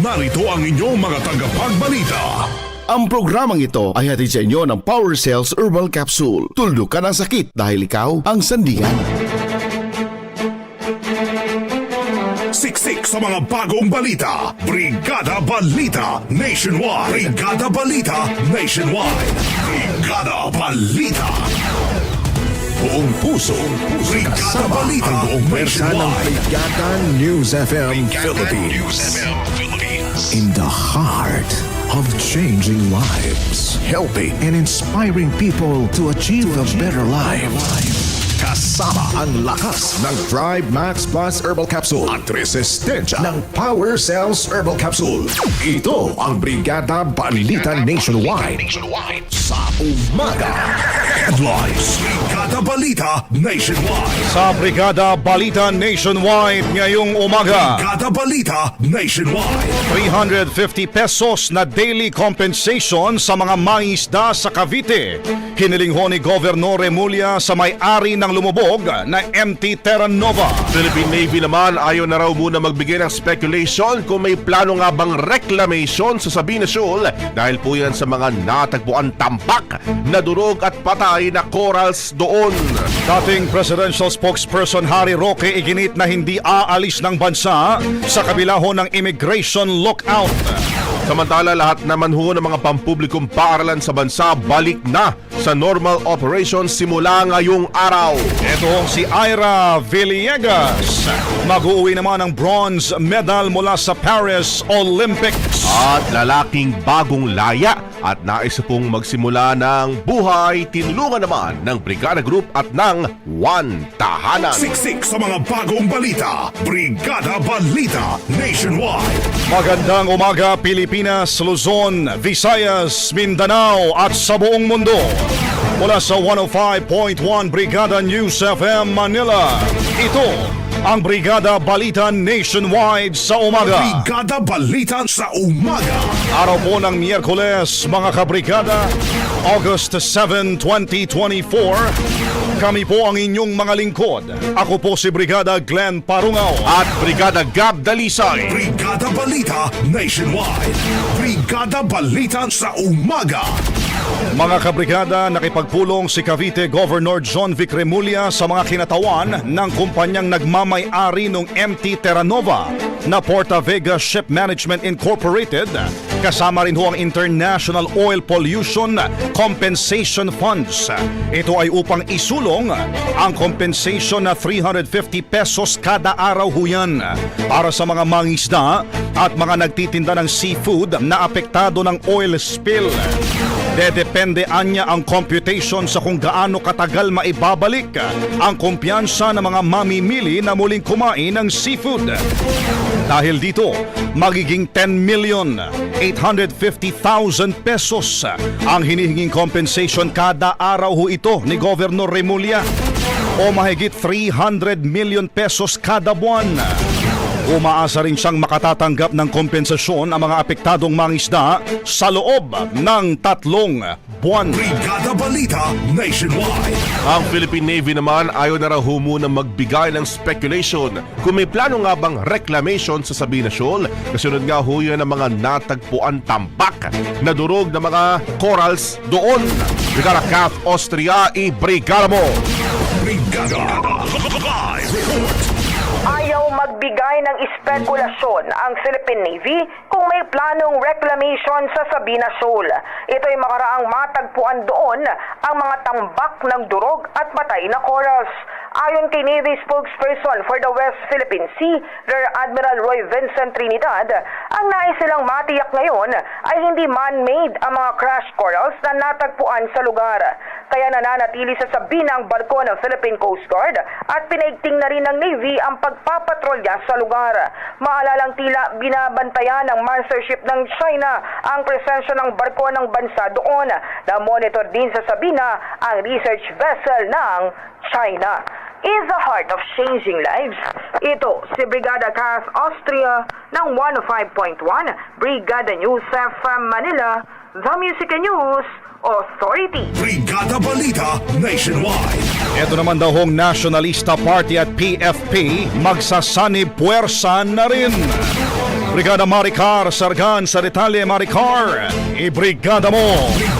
narito ang inyong mga tagapagbalita. Ang programang ito ay hatid sa inyo ng Power Cells Herbal Capsule. Tuldo ka ng sakit dahil ikaw ang sandigan. Siksik sa mga bagong balita. Brigada Balita Nationwide. Brigada Balita Nationwide. Brigada Balita. Buong puso, Brigada kasama Balita ang buong pwersa ng. Brigada News FM Philippines. In the heart of changing lives, helping and inspiring people to achieve a better life. Kasama ang lakas ng Drive Max Plus Herbal Capsule at resistensya ng Power Cells Herbal Capsule. Ito ang Brigada Balita Nationwide. Sa umaga. Headlines. Brigada Balita Nationwide. Sa Brigada Balita Nationwide ngayong umaga, Brigada Balita Nationwide. 350 pesos na daily compensation sa mga mangisda sa Cavite. Hiniling ho ni Governor Remulla sa may-ari ng lumubog na MT Terra Nova. Philippine Navy naman ayaw na raw muna magbigay ng speculation kung may plano nga bang reclamation sa Sabina Shoal dahil po yan sa mga natagpuan tampak na durog at patay na corals doon. Dating presidential spokesperson Harry Roque iginit na hindi aalis ng bansa sa kabila ho ng immigration lockout. Samantala lahat naman ho ng mga pampublikong paaralan sa bansa balik na sa normal operations simula ngayong araw. Ito ho si Ira Villegas. Mag-uwi naman ng bronze medal mula sa Paris Olympics. At lalaking bagong laya at nais pong magsimula ng buhay tinulungan naman ng Brigada Group at ng One Tahanan. Siksik sa mga bagong balita. Brigada Balita Nationwide. Magandang umaga Pilipinas, Luzon, Visayas, Mindanao at sa buong mundo. Mula sa 105.1 Brigada News FM Manila. Ito ang Brigada Balita Nationwide sa umaga. Brigada Balita sa umaga. Araw po ng Miyerkules, mga kabrigada, August 7, 2024. Kami po ang inyong mga lingkod. Ako po si Brigada Glenn Parungaw. At Brigada Gab Dalisay. Brigada Balita Nationwide. Brigada Balita sa umaga. Mga kabrigada, nakipagpulong si Cavite Governor John Vic Remulla sa mga kinatawan ng kumpanyang nagmamay-ari ng MT Terranova na Porta Vega Ship Management Incorporated kasama rin ho ang International Oil Pollution Compensation Funds. Ito ay upang isulong ang compensation na 350 pesos kada araw ho yan para sa mga mangisda at mga nagtitinda ng seafood na apektado ng oil spill. Dedepende anya ang computation sa kung gaano katagal maibabalik ang kumpiyansa ng mga mamimili na muling kumain ng seafood. Dahil dito, magiging 10 million 850,000 pesos ang hinihinging compensation kada araw ho ito ni Governor Remulla o mahigit 300 million pesos kada buwan. Umaasa rin siyang makatatanggap ng kompensasyon ang mga apektadong mangisda sa loob ng tatlong buwan. Brigada Balita Nationwide. Ang Philippine Navy naman ayaw na raw ho muna magbigay ng speculation kung may plano nga bang reclamation sa Sabina Shoal kasunod nga ho yan ng mga natagpuan tambak na durog ng mga corals doon. Brigada Kath Austria, i-brigada mo! Brigada Live Report. Magbigay ng espekulasyon ang Philippine Navy kung may planong reclamation sa Sabina Shoal. Ito ay makaraang matagpuan doon ang mga tambak ng durog at patay na corals. Ayon kay Navy spokesperson for the West Philippine Sea, Rear Admiral Roy Vincent Trinidad, ang nais silang matiyak ngayon ay hindi man-made ang mga crash corals na natagpuan sa lugar. Kaya nananatili sa Sabina ang barko ng Philippine Coast Guard at pinaigting na rin ng Navy ang pagpapatrolya sa lugar. Maalalang tila binabantayan ng master ship ng China ang presensya ng barko ng bansa doon na monitor din sa Sabina ang research vessel ng China. In the heart of changing lives, ito si Brigada Cass Austria ng 105.1 Brigada News FM Manila, The Music and News Authority. Brigada Balita Nationwide. Ito naman daw hong Nationalista Party at PFP magsasanib puwersa na rin. Brigada Maricar, Sargan sa detalye Maricar, ibrigada mo! Brigada.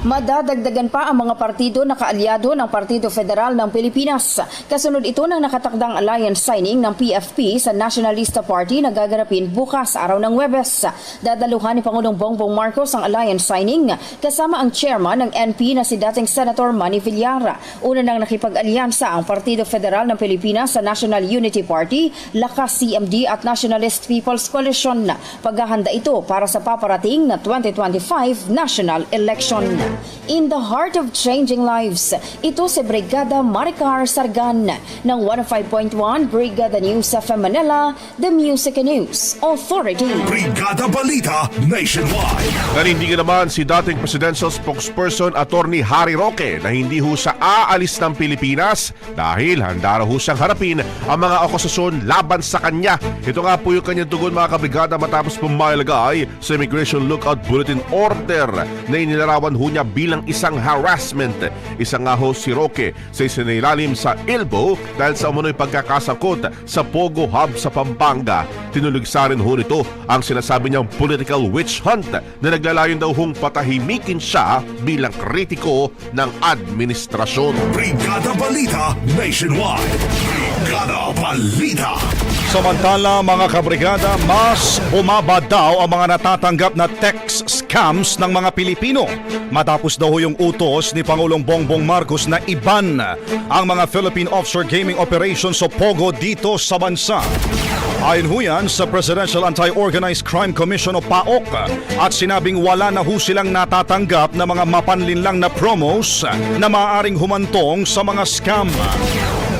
Madadagdagan pa ang mga partido na kaalyado ng Partido Federal ng Pilipinas. Kasunod ito ng nakatakdang alliance signing ng PFP sa Nationalista Party na gaganapin bukas araw ng Webes. Dadaluhan ni Pangulong Bongbong Marcos ang alliance signing kasama ang chairman ng NP na si dating Senator Manny Villar. Una nang nakipag-alyansa ang Partido Federal ng Pilipinas sa National Unity Party, Lakas CMD at Nationalist People's Coalition. Paghahanda ito para sa paparating na 2025 national election. In the heart of changing lives, ito si Brigada Maricar Sargan ng 105.1 Brigada News sa Manila, The Music and News Authority. Brigada Balita Nationwide. Nanindigan naman si dating presidential spokesperson Attorney Harry Roque na hindi ho siya aalis ng Pilipinas dahil handa raw ho siyang harapin ang mga akusasyon laban sa kanya. Ito nga po yung kanyang tugon mga kabrigada matapos pumailagay sa Immigration Lookout Bulletin Order na inilarawan ho niya bilang isang harassment. Isa nga ho si Roque sa isinailalim sa Ilbo dahil sa umunoy pagkakasakot sa Pogo Hub sa Pampanga. Tinuligsa rin ho nito ang sinasabi niyang political witch hunt na naglalayon daw hong patahimikin siya bilang kritiko ng administrasyon. Brigada Balita Nationwide. Brigada Balita. Samantala mga kabrigada, mas bumaba daw ang mga natatanggap na text scams ng mga Pilipino. Matapos daw yung utos ni Pangulong Bongbong Marcos na iban ang mga Philippine Offshore Gaming Operations o POGO dito sa bansa. Ayon ho yan sa Presidential Anti-Organized Crime Commission o PAOK at sinabing wala na ho silang natatanggap na mga mapanlinlang na promos na maaaring humantong sa mga scam.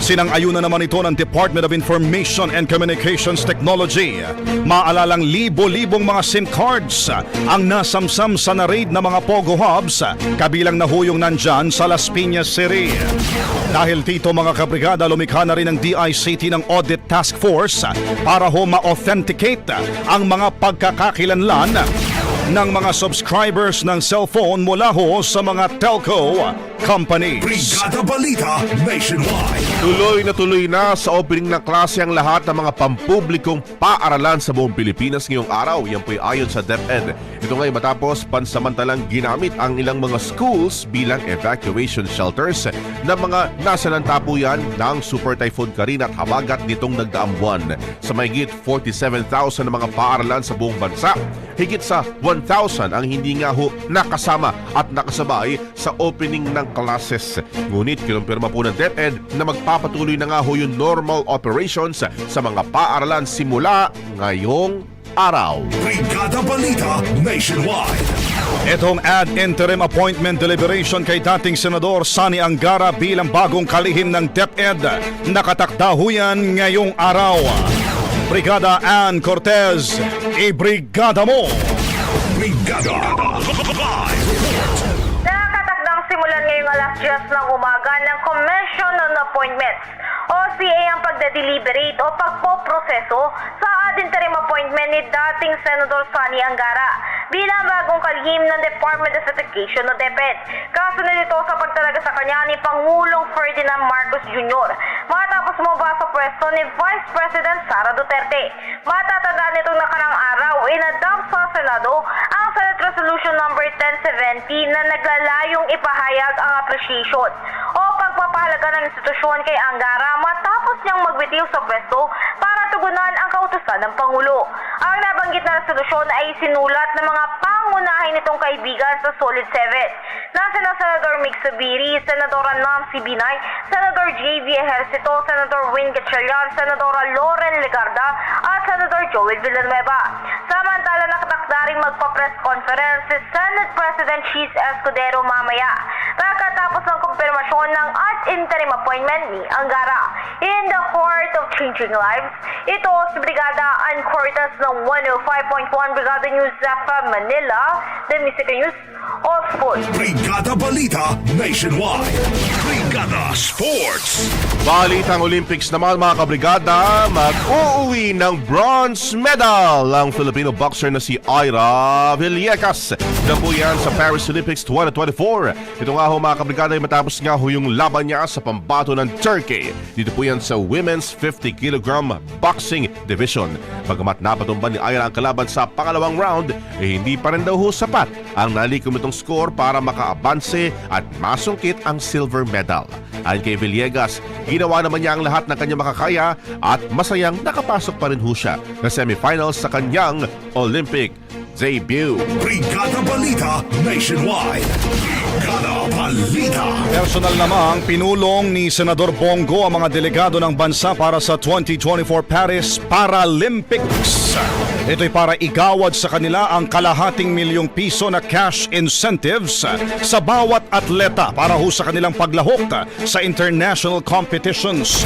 Sinang-ayunan naman ito ng Department of Information and Communications Technology. Maalalang libo-libong mga SIM cards ang nasamsam sa na-raid na mga Pogo Hubs, kabilang na huyong nandyan sa Las Piñas City. Dahil dito mga kabrigada, lumikha na rin ng DICT ng Audit Task Force para ho ma-authenticate ang mga pagkakakilanlan ng mga subscribers ng cellphone mula ho sa mga telco companies. Brigada Balita Nationwide. Tuloy na tuloy na sa opening ng klase ang lahat ng mga pampublikong paaralan sa buong Pilipinas ngayong araw. Yan po'y ayon sa DepEd. Ito nga'y matapos pansamantalang ginamit ang ilang mga schools bilang evacuation shelters ng mga nasa ng tapuyan ng Super Typhoon Karin at Habagat nitong nagdaang buwan. Sa mahigit 47,000 na mga paaralan sa buong bansa, higit sa 1,000 ang hindi nga ho nakasama at nakasabay sa opening ng classes. Ngunit kinumpirma po ng DepEd na magpapatuloy na nga ho yung normal operations sa mga paaralan simula ngayong araw. Brigada Balita Nationwide. Itong ad interim appointment deliberation kay dating Senador Sani Angara bilang bagong kalihim ng DepEd nakatakda ho yan ngayong araw. Brigada Ann Cortez, i-brigada mo! Brigada. Nakatakdang simulan ngayong alas 10 ng umaga ng Commission on Appointments o CA ang pagde-deliberate o pagpoproseso sa interim appointment ni dating Senador Sani Angara bilang bagong kalihim ng Department of Education o DepEd. Kasunod ito sa pagtalaga sa kanya ni Pangulong Ferdinand Marcos Jr. matapos mababa sa pwesto ni Vice President Sara Duterte. Matatandaan nitong nakarang araw, inadopt sa Senado ang Senate Resolution number 1070 na naglalayong ipahayag ang appreciation pagpapahalaga ng institusyon kay Angara matapos niyang magbitiw sa pwesto para tugunan ang kautusan ng Pangulo. Ang nabanggit na resolusyon ay sinulat ng mga pangunahin nitong kaibigan sa Solid 7 na sina Senador Mick Subiri, Senadora Nancy Binay, Senador J.V. Ejercito, Senador Win Gatchalian, Senadora Loren Legarda at Senador Joel Villanueva. Samantala nakatakda rin magpa-press conference si Senate President Cheese Escudero mamaya pagkatapos ng kumpirmasyon ng interim appointment ni Angara. In the heart of changing lives, ito si Brigada Ann ng 105.1 Brigada News FM Manila, The Music News of Sports. Brigada Balita Nationwide. Brigada Sports. Balitang Olympics naman mga kabrigada, mag-uuwi ng bronze medal ang Filipino boxer na si Ira Villegas na po yan sa Paris Olympics 2024. Ito nga ho mga kabrigada ay matapos nga ho yung laban niya sa pambato ng Turkey. Dito po yan sa Women's 50 kg Boxing Division. Bagamat napatumban ni Ira ang kalaban sa pangalawang round, eh hindi pa rin daw ho sapat ang nalikom itong score para makaabanse at masungkit ang silver medal. Ayon kay Villegas, ginawa naman niya ang lahat ng kanyang makakaya at masayang nakapasok pa rin ho siya na semifinals sa kanyang Olympic debut. Brigada Balita Nationwide. Brigada Balita. Personal namang pinulong ni Senador Bongo ang mga delegado ng bansa para sa 2024 Paris Paralympics. Ito'y para igawad sa kanila ang kalahating milyong piso na cash incentives sa bawat atleta para ho sa kanilang paglahok sa international competitions.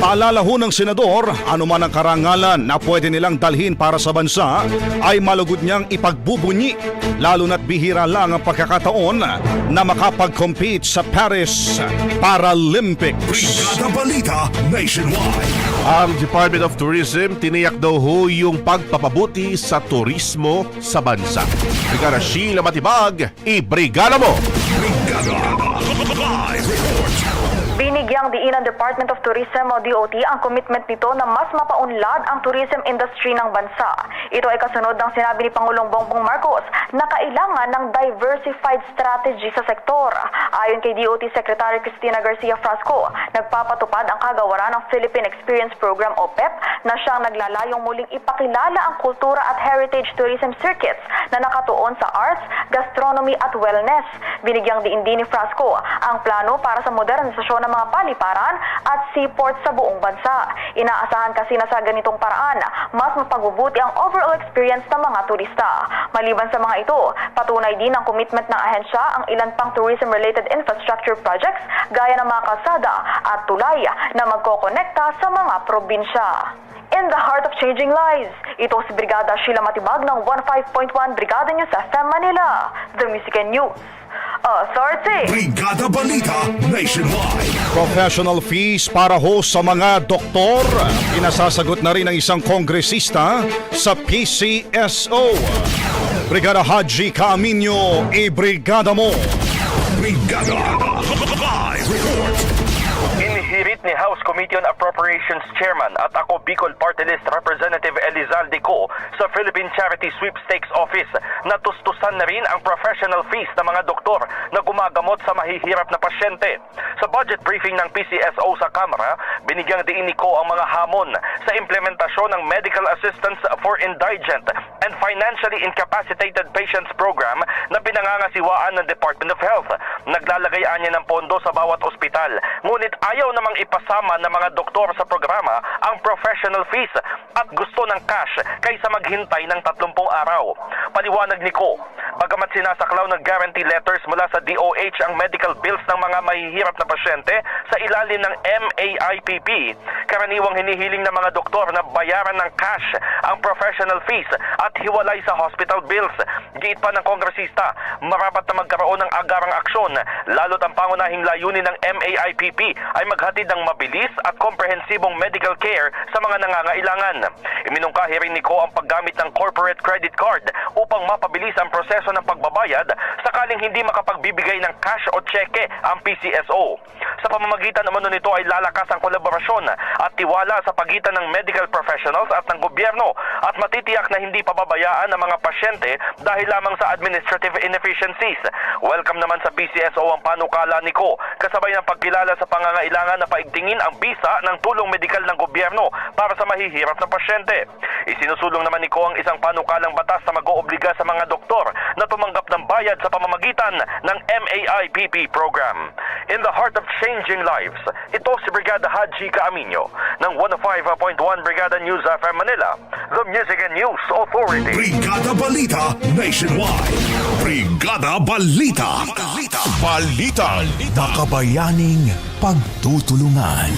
Paalala ho ng Senador, anuman ang karangalan na pwede nilang dalhin para sa bansa ay malugod niyang ipagbubunyi lalo na't bihira lang ang pagkakataon na makapag-compete sa Paris Paralympics. Brigada Balita Nationwide. Ang Department of Tourism tiniyak daw ho yung pagpapabuti sa turismo sa bansa. Brigada Sheila Matibag, i-brigada mo! Binigyang diin ng Department of Tourism o DOT ang commitment nito na mas mapaunlad ang tourism industry ng bansa. Ito ay kasunod ng sinabi ni Pangulong Bongbong Marcos na kailangan ng diversified strategy sa sektor. Ayon kay DOT Secretary Cristina Garcia Frasco, nagpapatupad ang kagawaran ng Philippine Experience Program o PEP na siyang naglalayong muling ipakilala ang kultura at heritage tourism circuits na nakatuon sa arts, gastronomy at wellness. Binigyang diin din ni Frasco ang plano para sa modernisasyon ng mga paliparan at seaport sa buong bansa. Inaasahan kasi na sa ganitong paraan, mas mapagubuti ang overall experience ng mga turista. Maliban sa mga ito, patunay din ang commitment ng ahensya ang ilan pang tourism-related infrastructure projects gaya ng mga kalsada at tulay na magkokonekta sa mga probinsya. In the heart of changing lives, ito si Brigada Sheila Matibag ng 15.1 Brigada News FM Manila, The Music and News. Authority! Brigada Balita Nationwide. Professional fees para ho sa mga doktor. Inasasagot na rin ng isang kongresista sa PCSO. Brigada Haji Caaminyo, i-brigada mo! Brigada Live Inihirit ni House Committee on Appropriations Chairman at ako Bicol Party List Representative Elizalde Co sa Philippine Charity Sweepstakes Office na tustusan na rin ang professional fees ng mga doktor na gumagamot sa mahihirap na pasyente. Sa budget briefing ng PCSO sa Kamara, binigyang diin ni Co ang mga hamon sa implementasyon ng Medical Assistance for Indigent and Financially Incapacitated Patients Program na pinangangasiwaan ng Department of Health. Naglalagay niya ng pondo sa bawat ospital, ngunit ayaw namang ipag ipasama ng mga doktor sa programa ang professional fees at gusto ng cash kaysa maghintay ng 30 araw. Paliwanag ni Ko, bagamat sinasaklaw ng guarantee letters mula sa DOH ang medical bills ng mga mahihirap na pasyente sa ilalim ng MAIPP, karaniwang hinihiling ng mga doktor na bayaran ng cash ang professional fees at hiwalay sa hospital bills. Giit pa ng kongresista, marapat na magkaroon ng agarang aksyon, lalo't ang pangunahing layunin ng MAIPP ay maghatid ng mabilis at komprehensibong medical care sa mga nangangailangan. Iminungkahi rin ni Ko ang paggamit ng corporate credit card upang mapabilis ang proseso ng pagbabayad sakaling hindi makapagbibigay ng cash o cheque ang PCSO. Sa pamamagitan naman nito ay lalakas ang kolaborasyon at tiwala sa pagitan ng medical professionals at ng gobyerno at matitiyak na hindi pababayaan ang mga pasyente dahil lamang sa administrative inefficiencies. Welcome naman sa PCSO ang panukala ni Ko kasabay ng pagkilala sa pangangailangan na paigtingin ang bisa ng tulong medikal ng gobyerno para sa mahihirap na pasyente. Isinusulong naman ni Ko ang isang panukalang batas na mag-oobliga sa mga doktor na tumanggap ng bayad sa pamamagitan ng MAIPP program. In the heart of changing lives, ito si Brigada Haji Kaaminyo ng 105.1 Brigada News FM Manila, the Music and News Authority. Brigada Balita Nationwide. Brigada Balita. Balita. Balita. Makabayaning pagtutulungan.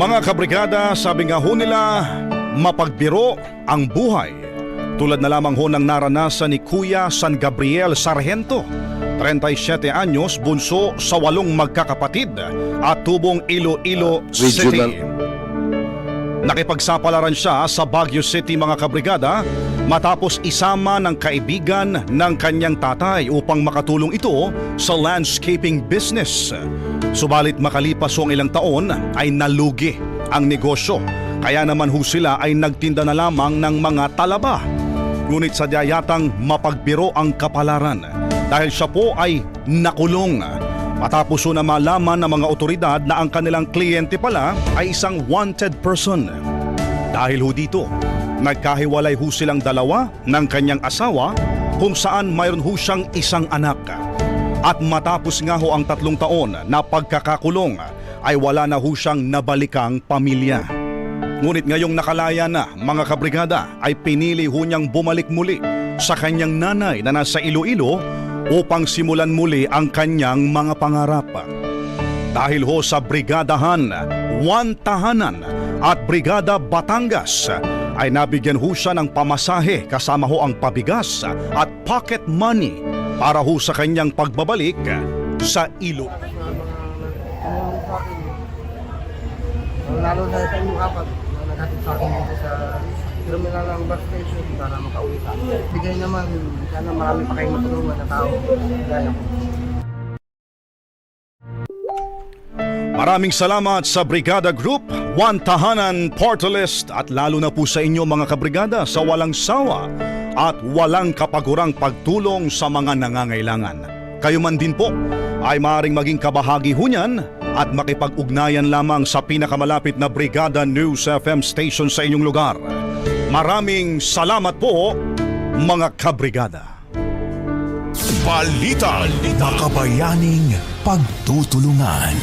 Mga kabrigada, sabi nga ho nila, mapagbiro ang buhay. Tulad na lamang ho ng naranasan ni Kuya San Gabriel Sargento, 37 anyos, bunso sa walong magkakapatid at tubong Iloilo Regional. City. Nakipagsapalaran siya sa Baguio City mga kabrigada matapos isama ng kaibigan ng kanyang tatay upang makatulong ito sa landscaping business. Subalit makalipas ang ilang taon ay nalugi ang negosyo. Kaya naman ho sila ay nagtinda na lamang ng mga talaba. Ngunit sadya yatang mapagbiro ang kapalaran dahil siya po ay nakulong. Matapos na malaman ng mga otoridad na ang kanilang kliyente pala ay isang wanted person. Dahil ho dito, nagkahiwalay ho silang dalawa ng kanyang asawa kung saan mayroon ho siyang isang anak. At matapos nga ho ang tatlong taon na pagkakakulong ay wala na ho siyang nabalikang pamilya. Ngunit ngayong nakalaya na mga kabrigada ay pinili ho niyang bumalik muli sa kanyang nanay na nasa Iloilo upang simulan muli ang kanyang mga pangarap. Dahil ho sa Brigadahan, One Tahanan at Brigada Batangas ay nabigyan ho siya ng pamasahe kasama ho ang pabigas at pocket money para ho sa kanyang pagbabalik sa Ilo. Lalo na sa inyong apat na naghatid sa akin dito sa terminal ng bus station para makauwi ka. Bigay naman, sana marami pa kayong matulungan na tao. Gaya ko. Maraming salamat sa Brigada Group, One Tahanan Portalist at lalo na po sa inyo mga kabrigada sa walang sawa at walang kapagurang pagtulong sa mga nangangailangan. Kayo man din po ay maaaring maging kabahagi ho niyan at makipag-ugnayan lamang sa pinakamalapit na Brigada News FM station sa inyong lugar. Maraming salamat po mga kabrigada. Balita. Makabayaning pagtutulungan.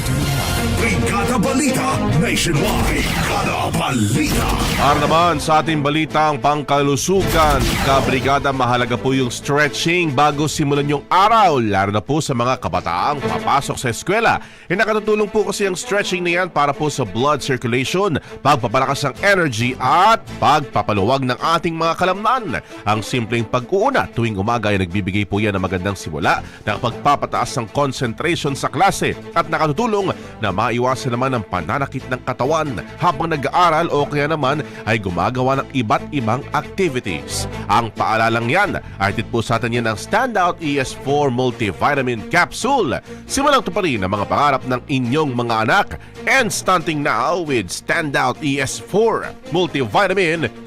Brigada Balita Nationwide. Brigada Balita. Para naman sa ating balitang pangkalusugan, kabrigada mahalaga po yung stretching bago simulan yung araw, lalo na po sa mga kabataang papasok sa eskwela. E nakatutulong po kasi ang stretching na yan para po sa blood circulation, pagpapalakas ng energy at pagpapaluwag ng ating mga kalamnan. Ang simpleng pag-uuna tuwing umaga ay nagbibigay po yan ng magandang simula na pagpapataas ng concentration sa klase at nakatutulong na maiwasan naman ang pananakit ng katawan habang nag-aaral o kaya naman ay gumagawa ng iba't ibang activities. Ang paalalang yan ay tit po sa atin yan ang Standout ES4 Multivitamin Capsule. Simulang tuparin ang mga pangarap ng inyong mga anak and stunting now with Standout ES4 Multivitamin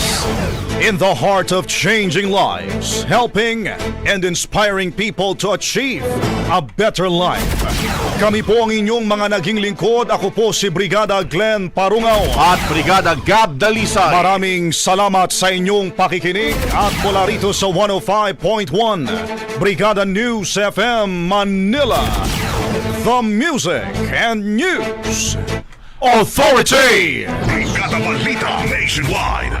In the heart of changing lives, helping and inspiring people to achieve a better life. Kami po ang inyong mga naging lingkod. Ako po si Brigada Glenn Parungaw. At Brigada Gab Dalisay. Maraming salamat sa inyong pakikinig at mula rito sa 105.1 Brigada News FM Manila. The Music and News Authority. Brigada Balita Nationwide.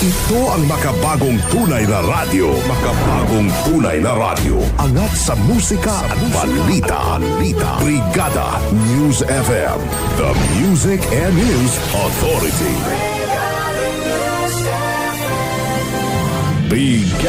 Ito ang makabagong tunay na radyo. Makabagong tunay na radyo. Angat sa musika at balita. balita. Brigada News FM. The Music and News Authority. Brigada.